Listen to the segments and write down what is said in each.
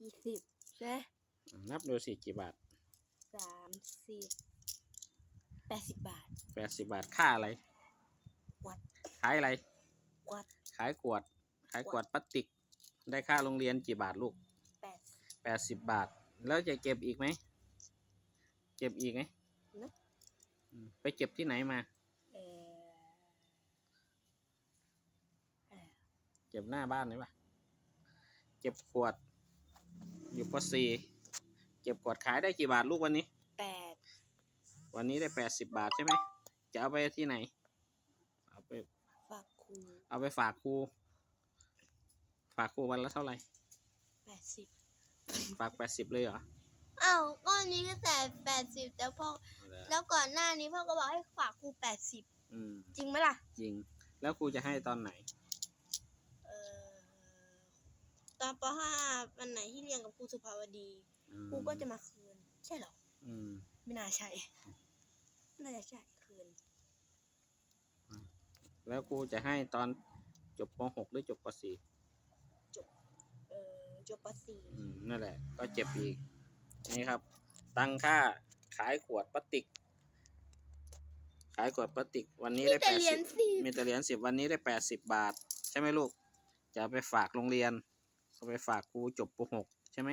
ยี่สิบใช่ไหมนับดูสิกี่บาทสามสิบแปดสิบบาทแปดสิบาทค่าอะไรวัดขายอะไรวัดขายขวดขายขวดพลาสติก ได้ค่าโรงเรียนกี่บาทลูกแปดแปดสิบบาท แล้วจะเก็บอีกไหม เก็บอีกไหมนะอืมไปเก็บที่ไหนมาเออเออเก็บหน้าบ้านเลยปะเก็บขวด อยู่ปสี่เก็บขวดขายได้กี่บาทลูกวันนี้ แปดวันนี้ได้แปดสิบบาทใช่ไหมจะเอาไปที่ไหน เอาไปฝากครูเอาไปฝากครูฝากครูวันละเท่าไหร่ แปดสิบฝากแปดสิบเลยเหรออ้าวก้อนนี้ก็แต่แปดสิบแต่พ่อแล้วก่อนหน้านี้พ่อก็บอกให้ฝากครูแปดสิบอืมจริงไหมล่ะ จริง แล้วครูจะให้ตอนไหน เออต อนปห้าวันไหนที่เรียนกับครูสุภาวดีอืมครูก็จะมาคืน ใช่เหรออืมไม่น่าใช่น่าจะใช่คืน แล้วครูจะให้ตอนจบป .6 หรือจบป .4 เออจบปสี่อืมนั่นแหละ ก็เจ็บอีก นี่ครับ ตังค่าขายขวดพลาสติก ขายขวดพลาสติก วันนี้มีได้แต่แปดเหรียสิญบสิบมีแต่เหรียญสิบวันนี้ได้แปดสิบบาท ใช่ไหมลูก จะเอาไปฝากโรงเรียน เอาไปฝากครูจบป .6 ใช่ไหม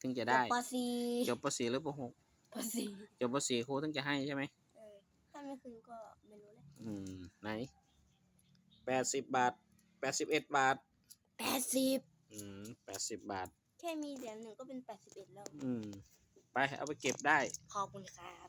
ถึงจะได้จบปสี่จบป .4 หรือปปสี่ .6 จบป .4 ครูถึงจะให้ใช่ไหมเออถ้าไม่คืนก็ไม่รู้เลยอืมไหนแปดสิบบาทแปดสิบเอ็ดบาท แปดสิบอืมแปดสิบบาท แค่มีเหรียญหนึ่งก็เป็นแปดสิบเอ็ดแล้ว อืม ไปเอาไปเก็บได้ ขอบคุณครับ